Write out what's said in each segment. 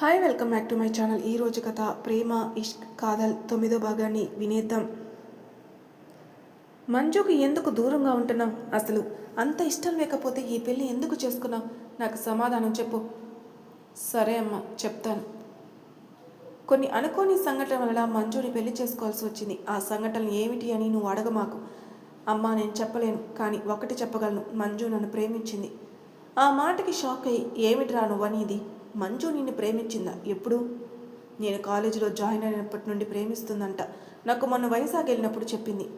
Hi welcome back to my channel ఈ రోజు కథ ప్రేమ ఇష్క్ కాదల్ తొమ్మిదో భాగాన్ని వినేద్దాం. మంజుకు ఎందుకు దూరంగా ఉంటున్నావు? అసలు అంత ఇష్టం లేకపోతే ఈ పెళ్ళి ఎందుకు చేసుకున్నావు? నాకు సమాధానం చెప్పు. సరే అమ్మ చెప్తాను. కొన్ని అనుకోని సంఘటన వల్ల మంజుని పెళ్ళి చేసుకోవాల్సి వచ్చింది. ఆ సంఘటనలు ఏమిటి అని నువ్వు అడగమాకు. అమ్మా నేను చెప్పలేను కానీ ఒకటి చెప్పగలను. మంజు నన్ను ప్రేమించింది. ఆ మాటకి షాక్ అయ్యి ఏమిటిరా నువ్వనేది? మంజు నిన్ను ప్రేమించిందా? ఎప్పుడు? నేను కాలేజీలో జాయిన్ అయినప్పటి నుండి ప్రేమిస్తుందంట. నాకు మొన్న వైజాగ్ వెళ్ళినప్పుడు చెప్పింది.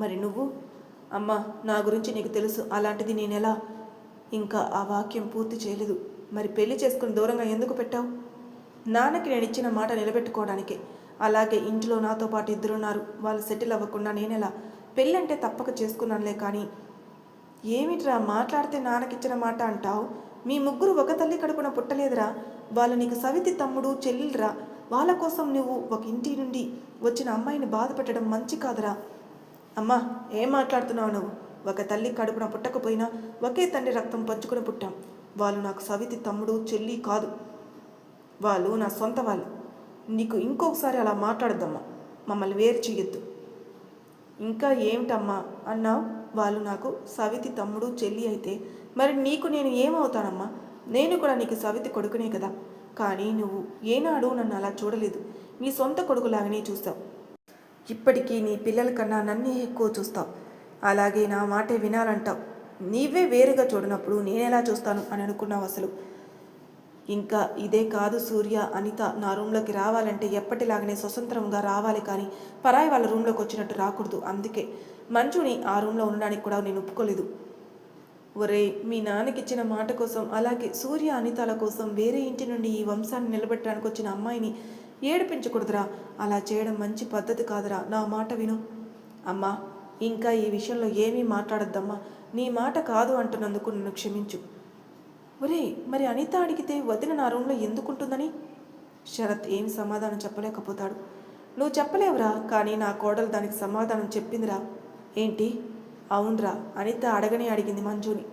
మరి నువ్వు? అమ్మా నా గురించి నీకు తెలుసు. అలాంటిది నేను ఎలా ఇంకా ఆ వాక్యం పూర్తి చేయలేదు. మరి పెళ్ళి చేసుకుని దూరంగా ఎందుకు పెట్టావు? నాన్నకి నేను ఇచ్చిన మాట నిలబెట్టుకోవడానికే. అలాగే ఇంట్లో నాతో పాటు ఇద్దరున్నారు. వాళ్ళు సెటిల్ అవ్వకుండా నేనెలా? పెళ్ళంటే తప్పక చేసుకున్నానులే కానీ ఏమిట్రా మాట్లాడితే నాన్నకిచ్చిన మాట అంటావు? మీ ముగ్గురు ఒక తల్లి కడుపున పుట్టలేదురా. వాళ్ళు నీకు సవితి తమ్ముడు చెల్లెలురా. వాళ్ళ కోసం నువ్వు ఒక ఇంటి నుండి వచ్చిన అమ్మాయిని బాధపెట్టడం మంచి కాదురా. అమ్మా ఏం మాట్లాడుతున్నావు నువ్వు? ఒక తల్లి కడుపున పుట్టకపోయినా ఒకే తండ్రి రక్తం పంచుకుని పుట్టాం. వాళ్ళు నాకు సవితి తమ్ముడు చెల్లి కాదు. వాళ్ళు నా సొంత వాళ్ళు. నీకు ఇంకొకసారి అలా మాట్లాడద్దమ్మా. మమ్మల్ని వేరు చేయొద్దు ఇంకా ఏమిటమ్మా అన్నావు వాళ్ళు నాకు సవితి తమ్ముడు చెల్లి అయితే మరి నీకు నేను ఏమవుతానమ్మా? నేను కూడా నీకు సవితి కొడుకునే కదా. కానీ నువ్వు ఏనాడు నన్ను అలా చూడలేదు. నీ సొంత కొడుకులాగానే చూస్తావు. ఇప్పటికీ నీ పిల్లల కన్నా నన్నే ఎక్కువ చూస్తావు. అలాగే నా మాటే వినాలంటావు. నీవే వేరుగా చూడనప్పుడు నేనెలా చూస్తాను అని అనుకున్నావు అసలు. ఇంకా ఇదే కాదు సూర్య అనిత నా రూమ్లోకి రావాలంటే ఎప్పటిలాగానే స్వతంత్రంగా రావాలి కానీ పరాయి వాళ్ళ రూమ్లోకి వచ్చినట్టు రాకూడదు. అందుకే మంచుని ఆ రూమ్లో ఉండడానికి కూడా నేను ఒప్పుకోలేదు. ఒరే మీ నాన్నకిచ్చిన మాట కోసం అలాగే సూర్య అనితల కోసం వేరే ఇంటి నుండి ఈ వంశాన్ని నిలబెట్టడానికి వచ్చిన అమ్మాయిని ఏడిపించకూడదురా. అలా చేయడం మంచి పద్ధతి కాదురా. నా మాట విను. అమ్మా ఇంకా ఈ విషయంలో ఏమీ మాట్లాడద్దమ్మా. నీ మాట కాదు అంటున్నందుకు నన్ను క్షమించు. ఒరే మరి అనిత అడిగితే వదిన నా రూమ్లో ఎందుకుంటుందని? శరత్ ఏం సమాధానం చెప్పలేకపోతాడు. నువ్వు చెప్పలేవురా కానీ నా కోడలు దానికి సమాధానం చెప్పిందిరా. ఏంటి? అవునరా అనిత అడగనే అడిగింది మంజుని.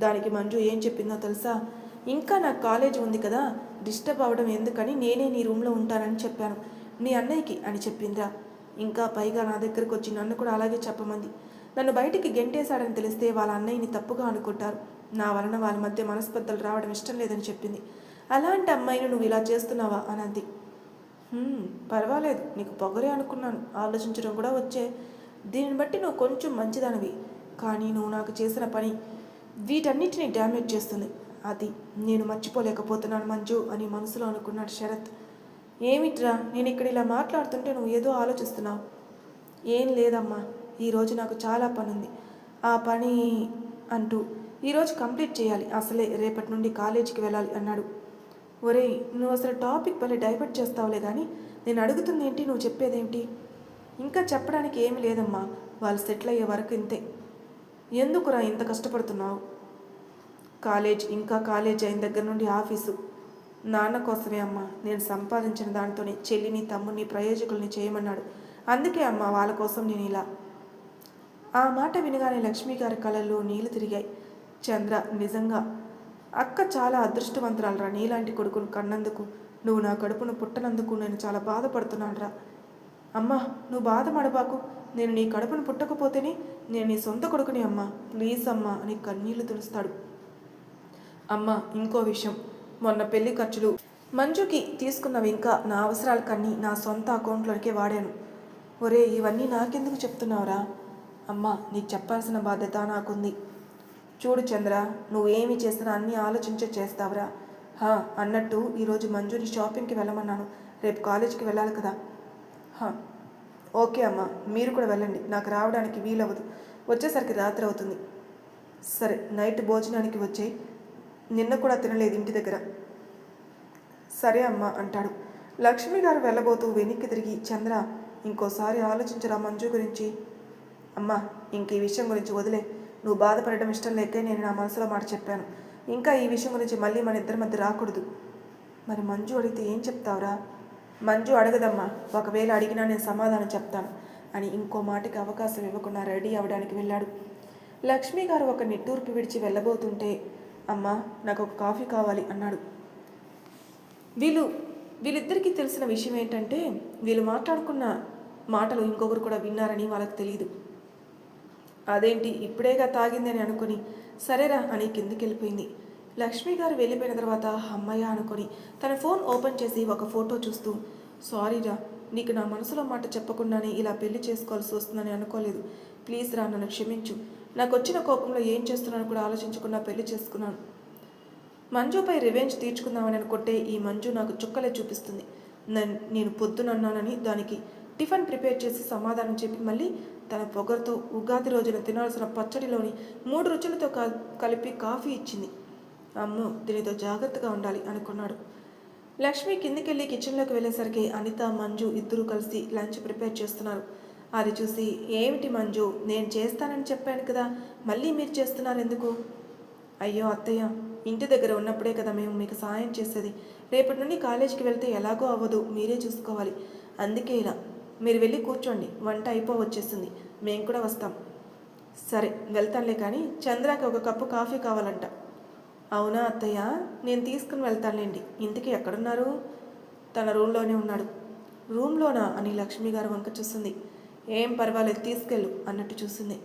దానికి మంజు ఏం చెప్పిందో తెలుసా? ఇంకా నాకు కాలేజ్ ఉంది కదా డిస్టర్బ్ అవ్వడం ఎందుకని నేనే నీ రూమ్లో ఉంటానని చెప్పాను. నీ అన్నయ్యకి అని చెప్పిందిరా. ఇంకా పైగా నా దగ్గరకు వచ్చి నన్ను కూడా అలాగే చెప్పమంది. నన్ను బయటికి గెంటేశాడని తెలిస్తే వాళ్ళ అన్నయ్యని తప్పుగా అనుకుంటారు. నా వలన వాళ్ళ మధ్య మనస్పర్ధలు రావడం ఇష్టం లేదని చెప్పింది. అలాంటి అమ్మాయిని నువ్వు ఇలా చేస్తున్నావా? అని అంది. పర్వాలేదు నీకు పొగరే అనుకున్నాను. ఆలోచించడం కూడా వచ్చే. దీనిని బట్టి నువ్వు కొంచెం మంచిదానివి. కానీ నువ్వు నాకు చేసిన పని వీటన్నిటిని డ్యామేజ్ చేస్తుంది. అది నేను మర్చిపోలేకపోతున్నాను మంజు అని మనసులో అనుకున్నాడు శరత్. ఏమిట్రా నేను ఇక్కడ ఇలా మాట్లాడుతుంటే నువ్వు ఏదో ఆలోచిస్తున్నావు? ఏం లేదమ్మా ఈరోజు నాకు చాలా పని ఉంది ఆ పని అంటూ ఈరోజు కంప్లీట్ చేయాలి. అసలే రేపటి నుండి కాలేజీకి వెళ్ళాలి అన్నాడు. ఒరేయ్ నువ్వు అసలు టాపిక్ భలే డైవర్ట్ చేస్తావులే కానీ నేను అడుగుతుంది ఏంటి నువ్వు చెప్పేదేంటి? ఇంకా చెప్పడానికి ఏమీ లేదమ్మా. వాళ్ళు సెటిల్ అయ్యే వరకు ఇంతే. ఎందుకురా ఇంత కష్టపడుతున్నావు? కాలేజ్ ఇంకా కాలేజ్ అయిన దగ్గర నుండి ఆఫీసు. నాన్న కోసమే అమ్మా. నేను సంపాదించిన దాంతోనే చెల్లిని తమ్ముని ప్రయోజకుల్ని చేయమన్నాడు. అందుకే అమ్మ వాళ్ళ కోసం నేను ఇలా. ఆ మాట వినగానే లక్ష్మి గారి కళ్ళల్లో నీళ్ళు తిరిగాయి. చంద్ర నిజంగా. అక్క చాలా అదృష్టవంతురాలరా. నీలాంటి కొడుకును కన్నందుకు నువ్వు నా కడుపును పుట్టనందుకు నేను చాలా బాధపడుతున్నానురా. అమ్మా నువ్వు బాధపడబాకు నేను నీ కడుపును పుట్టకపోతేనే నేను నీ సొంత కొడుకుని అమ్మా. ప్లీజ్ అమ్మా అని కన్నీళ్ళు తులుస్తాడు అమ్మా ఇంకో విషయం. మొన్న పెళ్ళి ఖర్చులు మంజుకి తీసుకున్నవి ఇంకా నా అవసరాలకన్నీ నా సొంత అకౌంట్లోకే వాడాను. ఒరే ఇవన్నీ నాకెందుకు చెప్తున్నావురా? అమ్మా నీకు చెప్పాల్సిన బాధ్యత నాకుంది. చూడు చంద్ర నువ్వేమి చేసినా అన్నీ ఆలోచించే చేస్తావురా. హా అన్నట్టు ఈరోజు మంజుని షాపింగ్కి వెళ్ళమన్నాను. రేపు కాలేజీకి వెళ్ళాలి కదా. హా ఓకే అమ్మా మీరు కూడా వెళ్ళండి. నాకు రావడానికి వీలవ్వదు. వచ్చేసరికి రాత్రి అవుతుంది. సరే నైట్ భోజనానికి వచ్చేయి నిన్న కూడా తినలేదు ఇంటి దగ్గర. సరే అమ్మా అంటాడు. లక్ష్మి గారు వెళ్ళబోతూ వెనక్కి తిరిగి చంద్ర ఇంకోసారి ఆలోచించరా మంజు గురించి? అమ్మా ఇంక ఈ విషయం గురించి వదిలే. నువ్వు బాధపడడం ఇష్టం లేకే నేను నా మనసులో మాట చెప్పాను. ఇంకా ఈ విషయం గురించి మళ్ళీ మన ఇద్దరి మధ్య రాకూడదు. మరి మంజు అడిగితే ఏం చెప్తావురా? మంజు అడగదమ్మా ఒకవేళ అడిగినా నేను సమాధానం చెప్తాను అని ఇంకో మాటకి అవకాశం ఇవ్వకుండా రెడీ అవ్వడానికి వెళ్ళాడు. లక్ష్మి గారు ఒక నిట్టూర్పు విడిచి వెళ్ళబోతుంటే అమ్మా నాకు ఒక కాఫీ కావాలి అన్నాడు. వీళ్ళు వీళ్ళిద్దరికీ తెలిసిన విషయం ఏంటంటే వీళ్ళు మాట్లాడుకున్న మాటలు ఇంకొకరు కూడా విన్నారని వాళ్ళకి తెలియదు. అదేంటి? ఇప్పుడేగా తాగింది అని అనుకుని సరేరా అని కిందికి వెళ్ళిపోయింది లక్ష్మి గారు వెళ్ళిపోయిన తర్వాత అమ్మయ్య అనుకొని తన ఫోన్ ఓపెన్ చేసి ఒక ఫోటో చూస్తూ సారీరా నీకు నా మనసులో మాట చెప్పకుండానే ఇలా పెళ్ళి చేసుకోవాల్సి వస్తుందని అనుకోలేదు. ప్లీజ్ రా నన్ను క్షమించు. నాకు వచ్చిన కోపంలో ఏం చేస్తున్నాను కూడా ఆలోచించకుండా పెళ్ళి చేసుకున్నాను. మంజుపై రివెంజ్ తీర్చుకుందామని అనుకుంటే ఈ మంజు నాకు చుక్కలే చూపిస్తుంది. నన్- నేను పొద్దునన్నానని దానికి టిఫిన్ ప్రిపేర్ చేసి సమాధానం చెప్పి మళ్ళీ తన పొగరుతో ఉగాది రోజున తినాల్సిన పచ్చడిలోని మూడు రుచులతో క- కలిపి కాఫీ ఇచ్చింది. అమ్మో దీనితో జాగ్రత్తగా ఉండాలి అనుకున్నాడు. లక్ష్మి కిందికెళ్ళి కిచెన్లోకి వెళ్ళేసరికి అనిత మంజు ఇద్దరూ కలిసి లంచ్ ప్రిపేర్ చేస్తున్నారు. అది చూసి ఏమిటి మంజు నేను చేస్తానని చెప్పాను కదా మళ్ళీ మీరు చేస్తున్నారు ఎందుకు అయ్యో అత్తయ్య ఇంటి దగ్గర ఉన్నప్పుడే కదా మేము మీకు సాయం చేసేది. రేపటి నుండి కాలేజీకి వెళ్తే ఎలాగో అవ్వదు మీరే చూసుకోవాలి. అందుకే ఇలా. మీరు వెళ్ళి కూర్చోండి. వంట అయిపో వచ్చేసింది మేము కూడా వస్తాం. సరే వెళ్తానులే కానీ చంద్రాకి ఒక కప్పు కాఫీ కావాలంట. అవునా అత్తయ్య? నేను తీసుకుని వెళ్తానులేండి. ఇంటికి ఎక్కడున్నారు? తన రూమ్లోనే ఉన్నాడు. రూమ్లోనా అని లక్ష్మి గారు వంక చూస్తుంది ఏం పర్వాలేదు తీసుకెళ్ళు అన్నట్టు చూసింది.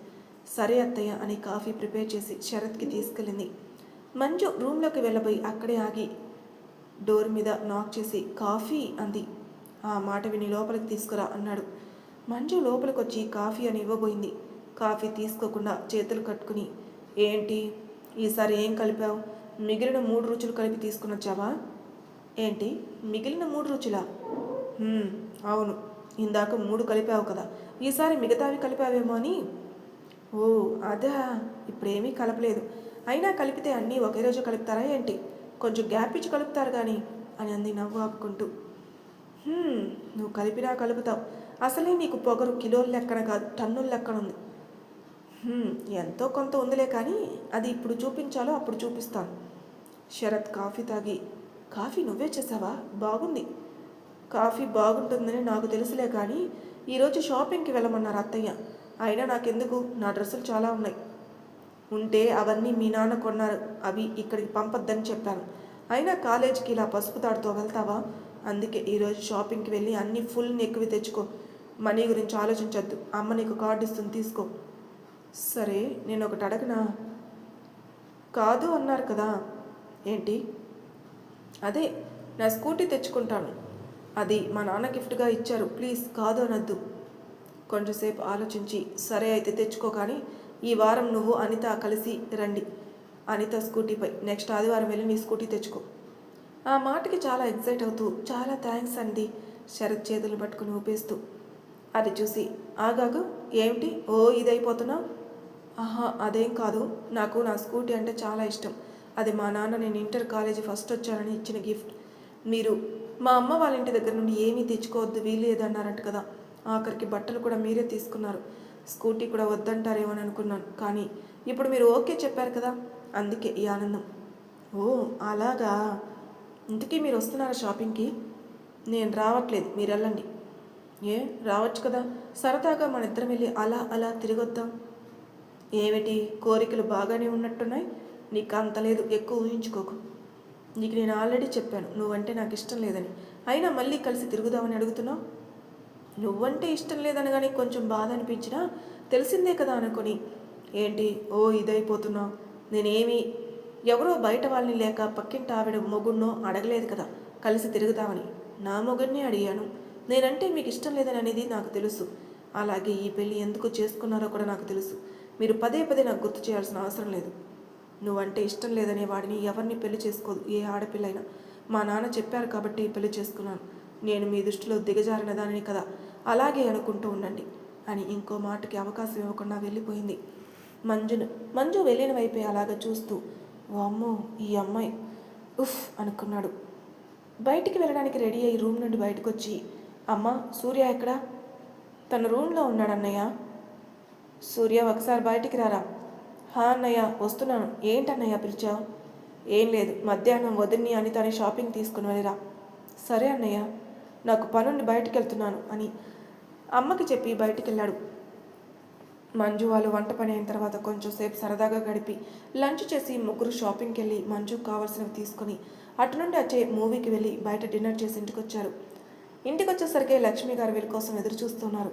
సరే అత్తయ్య అని కాఫీ ప్రిపేర్ చేసి శరత్కి తీసుకెళ్ళింది. మంజు రూమ్లోకి వెళ్ళబోయి అక్కడే ఆగి డోర్ మీద నాక్ చేసి కాఫీ అంది. ఆ మాట విని లోపలికి తీసుకురా అన్నాడు. మంజు లోపలికి వచ్చి కాఫీ అని ఇవ్వబోయింది. కాఫీ తీసుకోకుండా చేతులు కట్టుకుని ఏంటి? ఈసారి ఏం కలిపావు? మిగిలిన మూడు రుచులు కలిపి తీసుకుని వచ్చావా ఏంటి? మిగిలిన మూడు రుచులా? అవును. ఇందాక మూడు కలిపావు కదా. ఈసారి మిగతావి కలిపావేమో అని. ఓ అదా. ఇప్పుడేమీ కలపలేదు. అయినా కలిపితే అన్నీ ఒకే రోజు కలుపుతారా ఏంటి? కొంచెం గ్యాప్ ఇచ్చి కలుపుతారు కానీ అని అంది నవ్వు ఆపుకుంటూ. నువ్వు కలిపినా కలుపుతావు. అసలే నీకు పొగరు కిలోల లెక్కన కాదు టన్నుల లెక్కన ఉంది. ఎంతో కొంత ఉందిలే కానీ అది ఇప్పుడు చూపించాలో అప్పుడు చూపిస్తాను. శరత్ కాఫీ తాగి కాఫీ నువ్వే చేసావా? బాగుంది. కాఫీ బాగుంటుందని నాకు తెలుసులే కానీ ఈరోజు షాపింగ్కి వెళ్ళమన్నారు అత్తయ్య. అయినా నాకెందుకు? నా డ్రెస్సులు చాలా ఉన్నాయి. ఉంటే అవన్నీ మీ నాన్న కొన్నారు. అవి ఇక్కడికి పంపొద్దని చెప్పాను. అయినా కాలేజీకి ఇలా పసుపు తాడుతో వెళ్తావా? అందుకే ఈరోజు షాపింగ్కి వెళ్ళి అన్ని ఫుల్ ఎక్కువ తెచ్చుకో. మనీ గురించి ఆలోచించొద్దు. అమ్మ నీకు కార్డు ఇస్తుంది తీసుకో. సరే నేను ఒకటి అడగనా? కాదు అన్నారు కదా. ఏంటి? అదే నా స్కూటీ తెచ్చుకుంటాను. అది మా నాన్న గిఫ్ట్గా ఇచ్చారు. ప్లీజ్ కాదు అనొద్దు. కొంచెంసేపు ఆలోచించి సరే అయితే తెచ్చుకో కానీ ఈ వారం నువ్వు అనిత కలిసి రండి. అనిత స్కూటీపై. నెక్స్ట్ ఆదివారం వెళ్ళి నీ స్కూటీ తెచ్చుకో. ఆ మాటకి చాలా ఎక్సైట్ అవుతూ చాలా థ్యాంక్స్ అంది శరత్ చేతులు పట్టుకుని ఊపేస్తూ. అది చూసి ఆగాగు ఏమిటి? ఓ ఇదైపోతున్నావు ఆహా అదేం కాదు. నాకు నా స్కూటీ అంటే చాలా ఇష్టం. అది మా నాన్న నేను ఇంటర్ కాలేజీ ఫస్ట్ వచ్చానని ఇచ్చిన గిఫ్ట్. మీరు మా అమ్మ వాళ్ళ ఇంటి దగ్గర నుండి ఏమీ తెచ్చుకోవద్దు వీలు అన్నారంట కదా. ఆఖరికి బట్టలు కూడా మీరే తీసుకున్నారు. స్కూటీ కూడా వద్దంటారేమో అని అనుకున్నాను. కానీ ఇప్పుడు మీరు ఓకే చెప్పారు కదా. అందుకే ఈ ఆనందం. ఓ అలాగా. ఇంతకీ మీరు వస్తున్నారా షాపింగ్కి? నేను రావట్లేదు మీరు వెళ్ళండి. ఏ? రావచ్చు కదా. సరదాగా మన ఇద్దరం వెళ్ళి అలా అలా తిరిగొద్దాం. ఏమిటి? కోరికలు బాగానే ఉన్నట్టున్నాయి? నీకు అంత లేదు ఎక్కువ ఊహించుకోకు. నీకు నేను ఆల్రెడీ చెప్పాను నువ్వంటే నాకు ఇష్టం లేదని. అయినా మళ్ళీ కలిసి తిరుగుదామని అడుగుతున్నావు? నువ్వంటే ఇష్టం లేదనగానే కొంచెం బాధ అనిపించినా తెలిసిందే కదా అనుకొని. ఏంటి? ఓ ఇదైపోతున్నావు నేనేమీ ఎవరో బయట వాళ్ళని లేక పక్కింటి ఆవిడ మొగుడినో అడగలేదు కదా. కలిసి తిరుగుదామని. నా మొగుడిని అడిగాను. నేనంటే మీకు ఇష్టం లేదని అనేది నాకు తెలుసు. అలాగే ఈ పెళ్ళి ఎందుకు చేసుకున్నారో కూడా నాకు తెలుసు. మీరు పదే పదే నాకు గుర్తు చేయాల్సిన అవసరం లేదు. నువ్వంటే ఇష్టం లేదనే వాడిని ఎవరిని పెళ్ళి చేసుకోదు. ఏ ఆడపిల్లైనా. మా నాన్న చెప్పారు కాబట్టి పెళ్ళి చేసుకున్నాను. నేను మీ దృష్టిలో దిగజారిన దానిని కదా. అలాగే అనుకుంటూ ఉండండి అని ఇంకో మాటకి అవకాశం ఇవ్వకుండా వెళ్ళిపోయింది. మంజును మంజు వెళ్ళిన వైపే అలాగ చూస్తూ వామ్మో ఈ అమ్మాయి. ఉఫ్ అనుకున్నాడు. బయటికి వెళ్ళడానికి రెడీ అయ్యి రూమ్ నుండి బయటకు వచ్చి అమ్మ సూర్య ఎక్కడా? తన రూమ్లో ఉన్నాడన్నయ్య సూర్య ఒకసారి బయటికి రారా. హా అన్నయ్య వస్తున్నాను. ఏంటన్నయ్య పిలిచావు ఏం లేదు మధ్యాహ్నం వదిన్ని అని తన షాపింగ్ తీసుకుని వెళ్ళిరా. సరే అన్నయ్య నాకు పనుండి బయటికి వెళ్తున్నాను అని అమ్మకి చెప్పి బయటికి వెళ్ళాడు మంజు వాళ్ళు వంట పని అయిన తర్వాత కొంచెం సేపు సరదాగా గడిపి లంచ్ చేసి ముగ్గురు షాపింగ్కి వెళ్ళి మంజుకు కావాల్సినవి తీసుకొని అటు నుండి అచ్చే మూవీకి వెళ్ళి బయట డిన్నర్ చేసి ఇంటికి వచ్చారు. ఇంటికి వచ్చేసరికి లక్ష్మి గారు వీళ్ళ కోసం ఎదురు చూస్తున్నారు.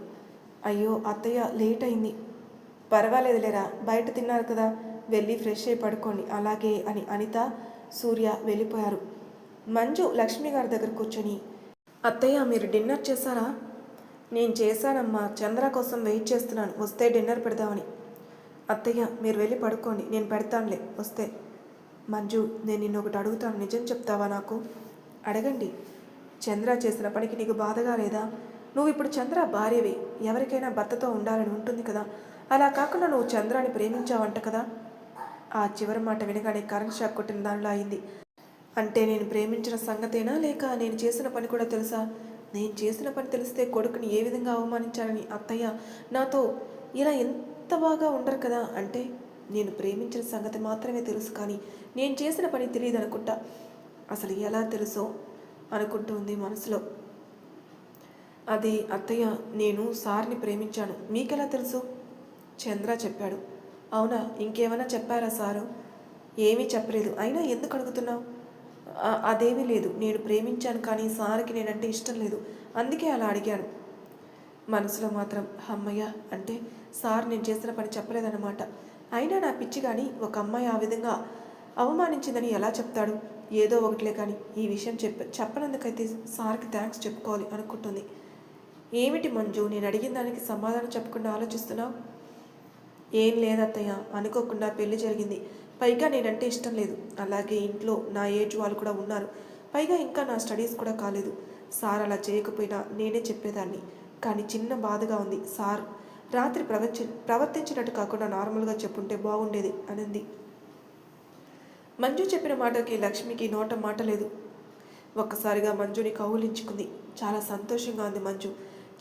అయ్యో అత్తయ్య లేట్ అయింది. పర్వాలేదు లేరా బయట తిన్నారు కదా వెళ్ళి ఫ్రెష్ అయి పడుకోండి అలాగే అని అనిత సూర్య వెళ్ళిపోయారు. మంజు లక్ష్మి గారి దగ్గర కూర్చొని అత్తయ్య మీరు డిన్నర్ చేశారా? నేను చేశానమ్మా చంద్ర కోసం వెయిట్ చేస్తున్నాను. వస్తే డిన్నర్ పెడదామని. అత్తయ్య మీరు వెళ్ళి పడుకోండి నేను పెడతానులే. వస్తే. మంజు నేను నిన్ను ఒకటి అడుగుతాను. నిజం చెప్తావా నాకు? అడగండి. చంద్ర చేసిన పనికి నీకు బాధగా లేదా? నువ్వు ఇప్పుడు చంద్ర భార్యవి. ఎవరికైనా భర్తతో ఉండాలని ఉంటుంది కదా. అలా కాకుండా నువ్వు చంద్రాని ప్రేమించావంట కదా. ఆ చివరి మాట వినగానే కరెంట్ షాక్ కొట్టిన దానిలో అయింది. అంటే నేను ప్రేమించిన సంగతేనా లేక నేను చేసిన పని కూడా తెలుసా? నేను చేసిన పని తెలిస్తే కొడుకుని ఏ విధంగా అవమానించాలని అత్తయ్య నాతో ఇలా ఎంత బాగా ఉండరు కదా అంటే నేను ప్రేమించిన సంగతి మాత్రమే తెలుసు కానీ నేను చేసిన పని తెలియదు అనుకుంటా. అసలు ఎలా తెలుసో అనుకుంటుంది మనసులో. అది అత్తయ్య నేను సార్ని ప్రేమించాను. మీకెలా తెలుసు? చంద్ర చెప్పాడు. అవునా ఇంకేమైనా చెప్పారా సారు? ఏమీ చెప్పలేదు. అయినా ఎందుకు అడుగుతున్నావు? అదేమీ లేదు. నేను ప్రేమించాను కానీ సార్కి నేనంటే ఇష్టం లేదు. అందుకే అలా అడిగాను. మనసులో మాత్రం అమ్మయ్య అంటే సార్ నేను చేసిన పని చెప్పలేదన్నమాట. అయినా నా పిచ్చి కానీ ఒక అమ్మాయి ఆ విధంగా అవమానించిందని ఎలా చెప్తాడు? ఏదో ఒకటిలే కానీ ఈ విషయం చెప్ప చెప్పనందుకైతే సార్కి థ్యాంక్స్ చెప్పుకోవాలి అనుకుంటుంది. ఏమిటి మంజు నేను అడిగిన దానికి సమాధానం చెప్పకుండా ఆలోచిస్తున్నావు? ఏం లేదత్తయ్య అనుకోకుండా పెళ్ళి జరిగింది. పైగా నేనంటే ఇష్టం లేదు. అలాగే ఇంట్లో నా ఏజ్ వాళ్ళు కూడా ఉన్నారు. పైగా ఇంకా నా స్టడీస్ కూడా కాలేదు. సార్ అలా చేయకపోయినా నేనే చెప్పేదాన్ని. కానీ చిన్న బాధగా ఉంది. సార్ రాత్రి ప్రవర్తి ప్రవర్తించినట్టు కాకుండా నార్మల్గా చెప్పుంటే బాగుండేది అనింది. మంజు చెప్పిన మాటకి లక్ష్మికి నోట మాట లేదు. ఒక్కసారిగా మంజుని కౌలించుకుంది చాలా సంతోషంగా ఉంది మంజు.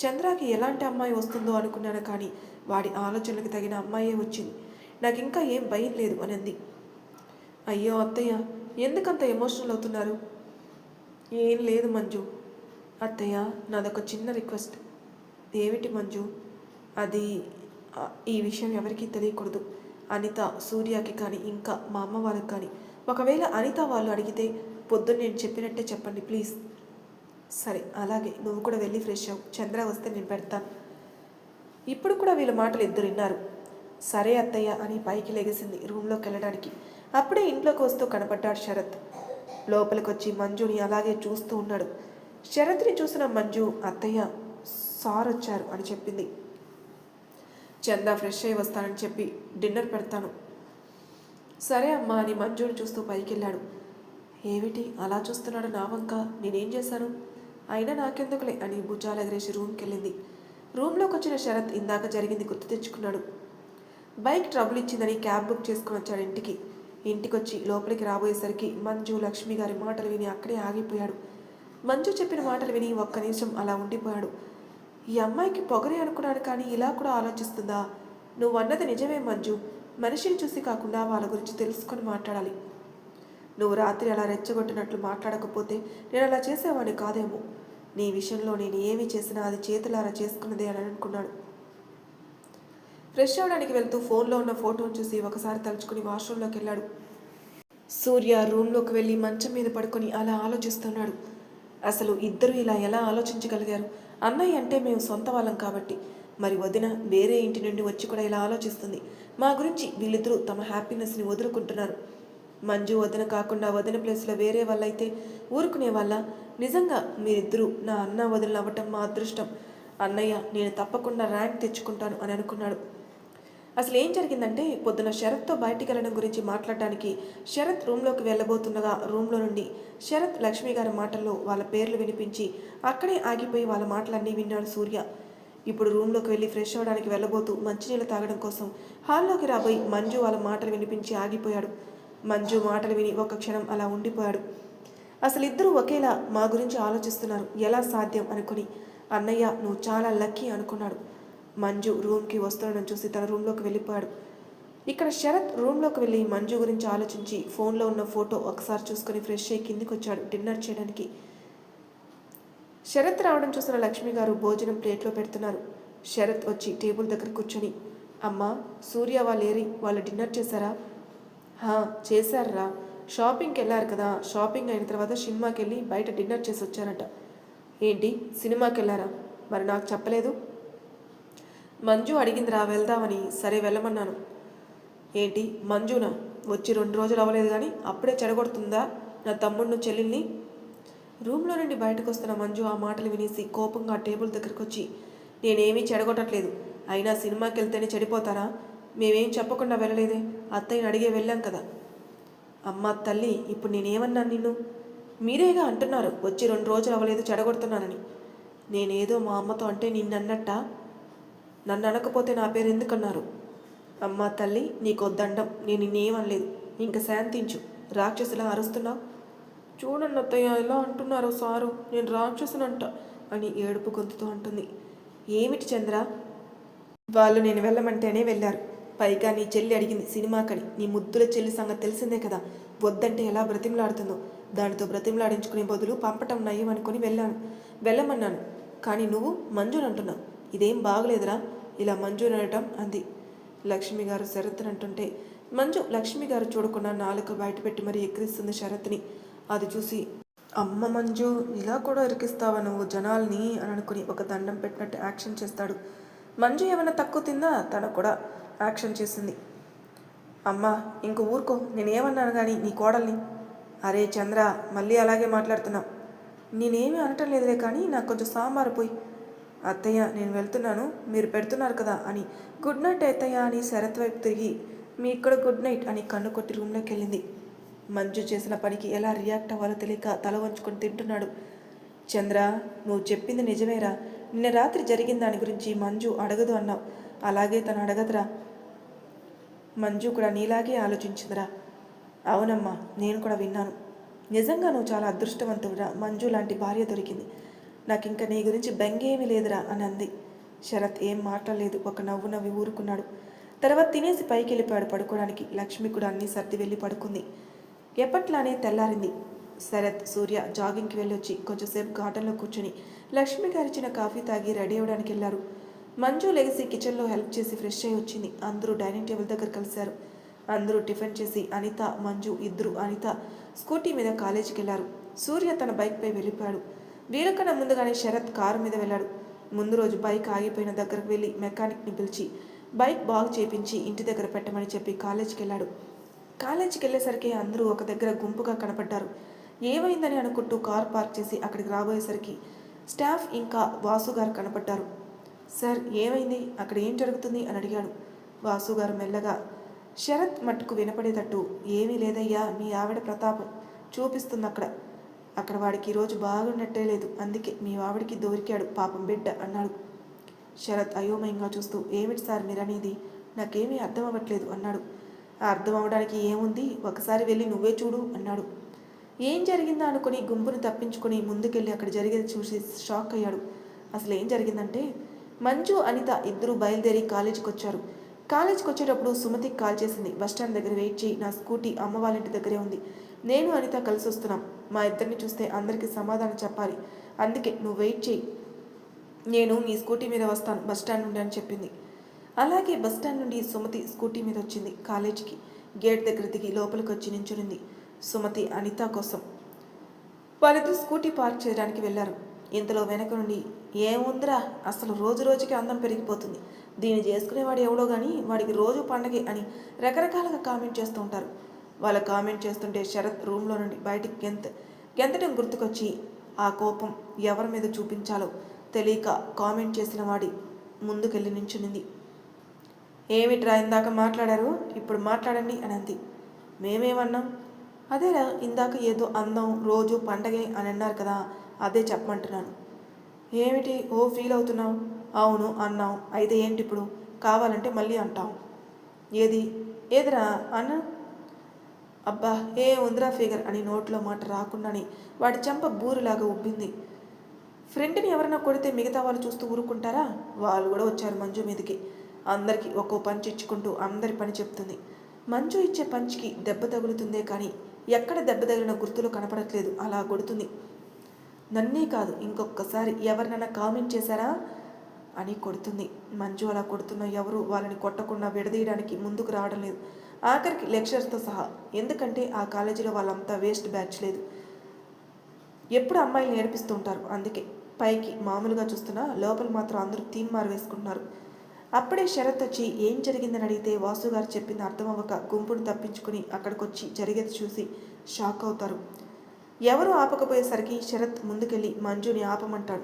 చంద్రకి ఎలాంటి అమ్మాయి వస్తుందో అనుకున్నాను కానీ వాడి ఆలోచనలకు తగిన అమ్మాయే వచ్చింది. నాకు ఇంకా ఏం భయం లేదు అనింది. అయ్యో అత్తయ్య ఎందుకంత ఎమోషనల్ అవుతున్నారు? ఏం లేదు మంజు. అత్తయ్య నాదొక చిన్న రిక్వెస్ట్. ఏమిటి మంజు? అది ఈ విషయం ఎవరికీ తెలియకూడదు. అనిత సూర్యకి కానీ ఇంకా మా అమ్మ వాళ్ళకి కానీ. ఒకవేళ అనిత వాళ్ళు అడిగితే పొద్దున్న నేను చెప్పినట్టే చెప్పండి ప్లీజ్. సరే అలాగే. నువ్వు కూడా వెళ్ళి ఫ్రెష్ అవ్వు. చంద్ర వస్తే నేను పెడతాను. ఇప్పుడు కూడా వీళ్ళ మాటలు ఇద్దరు విన్నారు. సరే అత్తయ్య అని పైకి లెగిసింది రూమ్లోకి వెళ్ళడానికి. అప్పుడే ఇంట్లోకి వస్తూ కనపడ్డాడు శరత్. లోపలికి వచ్చి మంజుని అలాగే చూస్తూ ఉన్నాడు. శరత్ని చూసిన మంజు అత్తయ్య సార్ వచ్చారు అని చెప్పింది. చందా ఫ్రెష్ అయ్యి వస్తానని చెప్పి డిన్నర్ పెడతాను. సరే అమ్మా అని మంజుని చూస్తూ పైకి వెళ్ళాడు ఏమిటి అలా చూస్తున్నాడు నా వంక నేనేం చేశాను? అయినా నాకెందుకులే అని భుజాలు ఎగరేసి రూమ్కి వెళ్ళింది రూమ్లోకి వచ్చిన శరత్ ఇందాక జరిగింది గుర్తు తెచ్చుకున్నాడు. బైక్ ట్రబుల్ ఇచ్చిందని క్యాబ్ బుక్ చేసుకుని వచ్చాడు ఇంటికి. ఇంటికొచ్చి లోపలికి రాబోయేసరికి మంజు లక్ష్మి గారి మాటలు విని అక్కడే ఆగిపోయాడు. మంజు చెప్పిన మాటలు విని ఒక్క నిమిషం అలా ఉండిపోయాడు. ఈ అమ్మాయికి పొగరే అనుకున్నాను కానీ ఇలా కూడా ఆలోచిస్తుందా? నువ్వు అన్నది నిజమే మంజు. మనిషిని చూసి కాకుండా వాళ్ళ గురించి తెలుసుకొని మాట్లాడాలి. నువ్వు రాత్రి అలా రెచ్చగొట్టినట్లు మాట్లాడకపోతే నేను అలా చేసేవాడిని కాదేమో. నీ విషయంలో నేను ఏమి చేసినా అది చేతులారా చేసుకున్నదే అని అనుకున్నాడు. ఫ్రెష్ అవడానికి వెళ్తూ ఫోన్లో ఉన్న ఫోటోను చూసి ఒకసారి తలుచుకుని వాష్రూమ్లోకి వెళ్ళాడు. సూర్య రూమ్లోకి వెళ్ళి మంచం మీద పడుకొని అలా ఆలోచిస్తున్నాడు. అసలు ఇద్దరు ఇలా ఎలా ఆలోచించగలిగారు? అన్నయ్య అంటే మేము సొంత వాళ్ళం కాబట్టి. మరి వదిన వేరే ఇంటి నుండి వచ్చి కూడా ఇలా ఆలోచిస్తుంది. మా గురించి వీళ్ళిద్దరూ తమ హ్యాపీనెస్ని వదులుకుంటున్నారు. మంజు వదిన కాకుండా వదిన ప్లేస్లో వేరే వాళ్ళైతే ఊరుకునే వాళ్ళ? నిజంగా మీరిద్దరూ నా అన్న వదిన అవ్వటం మా అదృష్టం. అన్నయ్య నేను తప్పకుండా ర్యాంక్ తెచ్చుకుంటాను అని అనుకున్నాడు. అసలు ఏం జరిగిందంటే పొద్దున శరత్తో బయటికి వెళ్ళడం గురించి మాట్లాడడానికి శరత్ రూమ్లోకి వెళ్ళబోతుండగా రూమ్లో నుండి శరత్ లక్ష్మి గారి మాటల్లో వాళ్ళ పేర్లు వినిపించి అక్కడే ఆగిపోయి వాళ్ళ మాటలన్నీ విన్నాడు సూర్య. ఇప్పుడు రూమ్లోకి వెళ్ళి ఫ్రెష్ అవ్వడానికి వెళ్ళబోతూ మంచినీళ్ళు తాగడం కోసం హాల్లోకి రాబోయి మంజు వాళ్ళ మాటలు వినిపించి ఆగిపోయాడు. మంజు మాటలు విని ఒక క్షణం అలా ఉండిపోయాడు. అసలు ఇద్దరూ ఒకేలా మా గురించి ఆలోచిస్తున్నారు. ఎలా సాధ్యం అనుకుని? అన్నయ్య నువ్వు చాలా లక్కీ అనుకున్నాడు. మంజు రూమ్కి వస్తున్నాడని చూసి తన రూమ్లోకి వెళ్ళిపోయాడు. ఇక్కడ శరత్ రూమ్లోకి వెళ్ళి మంజు గురించి ఆలోచించి ఫోన్లో ఉన్న ఫోటో ఒకసారి చూసుకొని ఫ్రెష్ అయ్యి కిందికి వచ్చాడు డిన్నర్ చేయడానికి. శరత్ రావడం చూసిన లక్ష్మి గారు భోజనం ప్లేట్లో పెడుతున్నారు. శరత్ వచ్చి టేబుల్ దగ్గర కూర్చొని అమ్మా సూర్య వాళ్ళు ఏరి వాళ్ళు డిన్నర్ చేశారా? హా చేశారురా. షాపింగ్కి వెళ్ళారు కదా. షాపింగ్ అయిన తర్వాత సినిమాకి వెళ్ళి బయట డిన్నర్ చేసి వచ్చారట ఏంటి? సినిమాకి వెళ్ళారా మరి నాకు చెప్పలేదు? మంజు అడిగిందిరా వెళ్దామని. సరే వెళ్ళమన్నాను. ఏంటి మంజునా? వచ్చి రెండు రోజులు అవ్వలేదు కానీ అప్పుడే చెడగొడుతుందా? నా తమ్ముడిని చెల్లెల్ని? రూమ్లో నుండి బయటకు వస్తున్న మంజు ఆ మాటలు వినేసి కోపంగా టేబుల్ దగ్గరకు వచ్చి నేనేమీ చెడగొట్టట్లేదు. అయినా సినిమాకి వెళ్తేనే చెడిపోతారా? మేమేం చెప్పకుండా వెళ్ళలేదే? అత్తయ్యని అడిగే వెళ్ళాం కదా. అమ్మ తల్లి ఇప్పుడు నేనేమన్నాను నిన్ను? మీరేగా అంటున్నారు? వచ్చి రెండు రోజులు అవ్వలేదు చెడగొడుతున్నానని. నేనేదో మా అమ్మతో అంటే నిన్నన్నట్టా? నన్ను అనకపోతే నా పేరు ఎందుకన్నారు? అమ్మా తల్లి నీకో దండం. నేను నిన్నేమనలేదు. ఇంక శాంతించు. రాక్షసులా అరుస్తున్నావు? చూడండి అత్తయ్య ఎలా అంటున్నారో సారు? నేను రాక్షసునంట అని ఏడుపు గొంతుతో అంటుంది. ఏమిటి చంద్ర? వాళ్ళు నేను వెళ్ళమంటేనే వెళ్ళారు. పైగా నీ చెల్లి అడిగింది సినిమాకని. నీ ముద్దుల చెల్లి సంగతి తెలిసిందే కదా. వద్దంటే ఎలా బ్రతిమలాడుతుందో? దానితో బ్రతిమలాడించుకునే బదులు పంపటం నయ్యం అనుకుని వెళ్ళాను. వెళ్ళమన్నాను. కానీ నువ్వు మంజుని అంటున్నావు. ఇదేం బాగలేదురా? ఇలా మంజు అనటం అంది. లక్ష్మి గారు శరత్ని అంటుంటే మంజు లక్ష్మి గారు చూడకుండా నాలుక బయటపెట్టి మరీ ఎక్కిరిస్తుంది శరత్ని. అది చూసి అమ్మ మంజు ఇలా కూడా ఇరికిస్తావా నువ్వు జనాల్ని? అని అనుకుని ఒక దండం పెట్టినట్టు యాక్షన్ చేస్తాడు. మంజు ఏమైనా తక్కువ తిందా? తను కూడా యాక్షన్ చేసింది. అమ్మా ఇంక ఊరుకో నేనేమన్నాను కానీ నీ కోడల్ని? అరే చంద్ర మళ్ళీ అలాగే మాట్లాడుతున్నావు. నేనేమీ అనటం లేదులే కానీ నాకు కొంచెం సాంబారు పోయి అత్తయ్య నేను వెళ్తున్నాను. మీరు పెడుతున్నారు కదా అని. గుడ్ నైట్ అత్తయ్య అని శరత్ వైపు తిరిగి మీ ఇక్కడ గుడ్ నైట్ అని కన్ను కొట్టి రూమ్లోకి వెళ్ళింది. మంజు చేసిన పనికి ఎలా రియాక్ట్ అవ్వాలో తెలియక తల వంచుకొని తింటున్నాడు. చంద్ర నువ్వు చెప్పింది నిజమేరా. నిన్న రాత్రి జరిగిన దాని గురించి మంజు అడగదు అన్నావు. అలాగే తను అడగదురా. మంజు కూడా నీలాగే ఆలోచించిందిరా. అవునమ్మా నేను కూడా విన్నాను. నిజంగా నువ్వు చాలా అదృష్టవంతుడురా. మంజు లాంటి భార్య దొరికింది. నాకు ఇంకా నీ గురించి బెంగేమీ లేదురా అని అంది. శరత్ ఏం మాట్లాడలేదు ఒక నవ్వు నవ్వి ఊరుకున్నాడు. తర్వాత తినేసి పైకి వెళ్ళిపోయాడు పడుకోవడానికి. లక్ష్మి కూడా అన్నీ సర్ది వెళ్ళి పడుకుంది. ఎప్పట్లానే తెల్లారింది. శరత్ సూర్య జాగింగ్కి వెళ్ళొచ్చి కొంచెంసేపు గార్డెన్లో కూర్చొని లక్ష్మి గారిచ్చిన కాఫీ తాగి రెడీ అవ్వడానికి వెళ్ళారు. మంజు లెగిసి కిచెన్లో హెల్ప్ చేసి ఫ్రెష్ అయి వచ్చింది. అందరూ డైనింగ్ టేబుల్ దగ్గర కలిశారు. అందరూ టిఫిన్ చేసి అనిత మంజు ఇద్దరు అనిత స్కూటీ మీద కాలేజీకి వెళ్ళారు. సూర్య తన బైక్పై వెళ్ళిపోయాడు. వీళ్ళకన్నా ముందుగానే శరత్ కారు మీద వెళ్ళాడు. ముందు రోజు బైక్ ఆగిపోయిన దగ్గరకు వెళ్ళి మెకానిక్ని పిలిచి బైక్ బాగు చేపించి ఇంటి దగ్గర పెట్టమని చెప్పి కాలేజీకి వెళ్ళాడు కాలేజీకి వెళ్ళేసరికి అందరూ ఒక దగ్గర గుంపుగా కనపడ్డారు. ఏమైందని అనుకుంటూ కార్ పార్క్ చేసి అక్కడికి రాబోయేసరికి స్టాఫ్ ఇంకా వాసు గారు కనపడ్డారు. సార్ ఏమైంది? అక్కడ ఏం జరుగుతుంది? అని అడిగాడు. వాసు గారు మెల్లగా శరత్ మట్టుకు వినపడేటట్టు ఏమీ లేదయ్యా మీ ఆవిడ ప్రతాపం చూపిస్తుంది అక్కడ అక్కడ వాడికి ఈరోజు బాగున్నట్టే లేదు. అందుకే మీ ఆవిడికి దొరికాడు పాపం బిడ్డ అన్నాడు. శరత్ అయోమయంగా చూస్తూ ఏమిటి సార్ మీరనేది? నాకేమీ అర్థం అవ్వట్లేదు అన్నాడు. అర్థం అవడానికి ఏముంది? ఒకసారి వెళ్ళి నువ్వే చూడు అన్నాడు. ఏం జరిగిందా? అనుకుని గుంపును తప్పించుకొని ముందుకెళ్ళి అక్కడ జరిగేది చూసి షాక్ అయ్యాడు. అసలు ఏం జరిగిందంటే మంజు అనిత ఇద్దరు బయలుదేరి కాలేజీకి వచ్చారు కాలేజీకి వచ్చేటప్పుడు సుమతికి కాల్ చేసింది బస్టాండ్ దగ్గర వెయిట్ చేయి. నా స్కూటీ అమ్మ వాళ్ళ ఇంటి దగ్గరే ఉంది. నేను అనిత కలిసి వస్తున్నాం మా ఇద్దరిని చూస్తే అందరికీ సమాధానం చెప్పాలి. అందుకే నువ్వు వెయిట్ చేయి. నేను నీ స్కూటీ మీద వస్తాను. బస్ స్టాండ్ నుండి అని చెప్పింది. అలాగే బస్ స్టాండ్ నుండి సుమతి స్కూటీ మీద వచ్చింది. కాలేజీకి గేట్ దగ్గర దిగి లోపలికి వచ్చి నించునింది సుమతి అనిత కోసం. వాళ్ళిద్దరు స్కూటీ పార్క్ చేయడానికి వెళ్ళారు. ఇంతలో వెనక నుండి ఏముందిరా? అసలు రోజు రోజుకి అందం పెరిగిపోతుంది. దీన్ని చేసుకునేవాడు ఎవడో కానీ వాడికి రోజు పండగే అని రకరకాలుగా కామెంట్ చేస్తూ ఉంటారు. వాళ్ళ కామెంట్ చేస్తుంటే శరత్ రూమ్లో నుండి బయటికి గెంత గెంతటం గుర్తుకొచ్చి ఆ కోపం ఎవరి మీద చూపించాలో తెలియక కామెంట్ చేసిన వాడి ముందుకెళ్ళి నించునింది. ఏమిట్రా ఇందాక మాట్లాడారు? ఇప్పుడు మాట్లాడండి అని అంది. మేమేమన్నాం? అదేరా ఇందాక ఏదో అందం రోజు పండగే అని అన్నారు కదా అదే చెప్పమంటున్నాను. ఏమిటి? ఓ ఫీల్ అవుతున్నావు? అవును అన్నావు అయితే ఏంటి ఇప్పుడు కావాలంటే మళ్ళీ అంటావు ఏది? ఏదిరా? అన్న అబ్బా ఏ ఉందిరా ఫిగర్ అని నోట్లో మాట రాకుండానే వాడి చెంప బూరిలాగా ఉబ్బింది. ఫ్రెండ్ని ఎవరైనా కొడితే మిగతా వాళ్ళు చూస్తూ ఊరుకుంటారా? వాళ్ళు కూడా వచ్చారు మంజు మీదకి. అందరికీ ఒక్కో పంచ్ ఇచ్చుకుంటూ అందరి పని చెప్తుంది. మంచు ఇచ్చే పంచ్కి దెబ్బ తగులుతుందే కానీ ఎక్కడ దెబ్బ తగిలిన గుర్తులు కనపడట్లేదు. అలా కొడుతుంది. నన్నే కాదు ఇంకొకసారి ఎవరినైనా కామెంట్ చేశారా? అని కొడుతుంది. మంజు అలా కొడుతున్న ఎవరు? వాళ్ళని కొట్టకుండా విడదీయడానికి ముందుకు రావడం లేదు. ఆఖరికి లెక్చర్స్తో సహా. ఎందుకంటే ఆ కాలేజీలో వాళ్ళంతా వేస్ట్ బ్యాచ్ లేదు. ఎప్పుడు అమ్మాయిలు నేర్పిస్తూ ఉంటారు అందుకే. పైకి మామూలుగా చూస్తున్నా లోపల మాత్రం అందరూ థీమ్ మారు వేసుకుంటున్నారు అప్పుడే శరత్ వచ్చి ఏం జరిగిందని అడిగితే వాసు గారు చెప్పింది అర్థం అవ్వక గుంపును తప్పించుకుని అక్కడికొచ్చి జరిగేది చూసి షాక్ అవుతారు. ఎవరు ఆపకపోయేసరికి శరత్ ముందుకెళ్ళి మంజుని ఆపమంటాడు.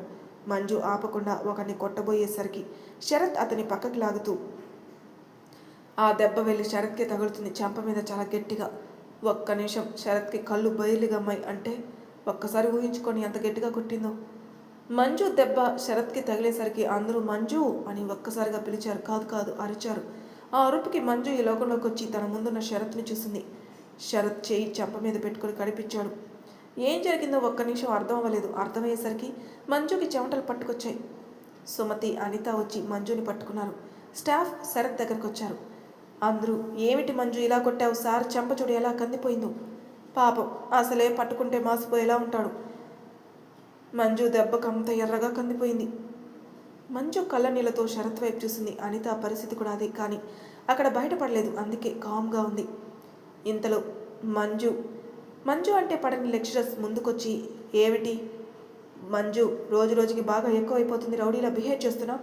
మంజు ఆపకుండా ఒకరిని కొట్టబోయేసరికి శరత్ అతని పక్కకి లాగుతూ ఆ దెబ్బ వెళ్ళి శరత్కి తగులుతుంది. చెంప మీద చాలా గట్టిగా. ఒక్క నిమిషం శరత్కి కళ్ళు బయలుగమ్మాయి అంటే ఒక్కసారి ఊహించుకొని ఎంత గట్టిగా కొట్టిందో. మంజు దెబ్బ శరత్కి తగిలేసరికి అందరూ మంజు అని ఒక్కసారిగా పిలిచారు. కాదు కాదు అరిచారు. ఆ అరుపుకి మంజు ఈ లోకంలోకి వచ్చి తన ముందున్న శరత్ని చూసింది. శరత్ చేయి చెంప మీద పెట్టుకొని కడిపించాడు. ఏం జరిగిందో ఒక్క నిమిషం అర్థం అవ్వలేదు. అర్థమయ్యేసరికి మంజుకి చెమటలు పట్టుకొచ్చాయి. సుమతి అనిత వచ్చి మంజుని పట్టుకున్నారు. స్టాఫ్ శరత్ దగ్గరకు వచ్చారు అందరూ ఏమిటి మంజు ఇలా కొట్టావు సార్? చెంపచుడు ఎలా కందిపోయిందో. పాపం అసలే పట్టుకుంటే మాసిపోయేలా ఉంటాడు. మంజు దెబ్బకు అంత ఎర్రగా కందిపోయింది. మంజు కళ్ళ నీళ్ళతో శరత్ వైపు చూసింది. అనిత పరిస్థితి కూడా అదే కానీ అక్కడ బయటపడలేదు. అందుకే కామ్గా ఉంది. ఇంతలో మంజు మంజు అంటే పడని లెక్చరర్స్ ముందుకొచ్చి ఏమిటి? మంజు రోజు రోజుకి బాగా ఎక్కువైపోతుంది. రౌడీలా బిహేవ్ చేస్తున్నావు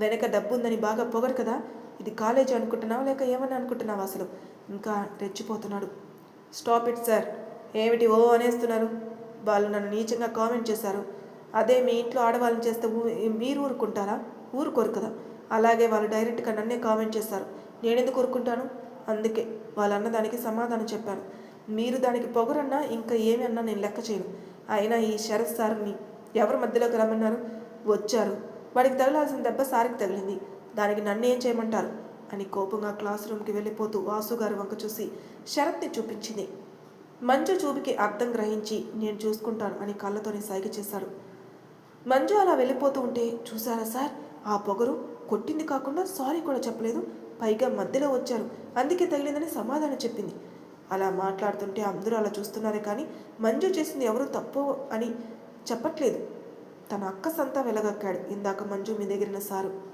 వెనక డబ్బు ఉందని బాగా పొగరు కదా? ఇది కాలేజ్ అనుకుంటున్నావా లేక ఏమని అనుకుంటున్నావా అసలు? ఇంకా రెచ్చిపోతున్నాడు. Stop it sir. ఏమిటి ఓ అనేస్తున్నారు. వాళ్ళు నన్ను నీచంగా కామెంట్ చేశారు. అదే మీ ఇంట్లో ఆడవాళ్ళని చేస్తే ఊ- మీరు ఊరుకుంటారా? ఊరుకోరు కదా. అలాగే వాళ్ళు డైరెక్ట్గా నన్నే కామెంట్ చేశారు నేనెందుకు ఊరుకుంటాను? అందుకే వాళ్ళు అన్నదానికి సమాధానం చెప్పాను. మీరు దానికి పొగరన్నా ఇంకా ఏమి అన్నా నేను లెక్క చేయను. అయినా ఈ శరత్ సార్ని ఎవరి మధ్యలోకి రమ్మన్నారు? వచ్చారు. వాడికి తగలాల్సిన దెబ్బ సారికి తగిలింది. దానికి నన్ను ఏం చేయమంటారు? అని కోపంగా క్లాస్ రూమ్కి వెళ్ళిపోతూ వాసు గారు వంక చూసి శరత్ని చూపించింది. మంజు చూపుకి అర్థం గ్రహించి నేను చూసుకుంటాను అని కళ్ళతోనే సైగ చేశాడు మంజు అలా వెళ్ళిపోతూ ఉంటే చూసారా సార్? ఆ పొగరు కొట్టింది కాకుండా సారీ కూడా చెప్పలేదు. పైగా మధ్యలో వచ్చారు. అందుకే తగిలిందని సమాధానం చెప్పింది. అలా మాట్లాడుతుంటే అందరూ అలా చూస్తున్నారే కానీ మంజు చేసింది ఎవరు తప్పు అని చెప్పట్లేదు. తన అక్క సంతా వెలగక్కాడు. ఇందాక మంజు మీ దగ్గరిన సారు.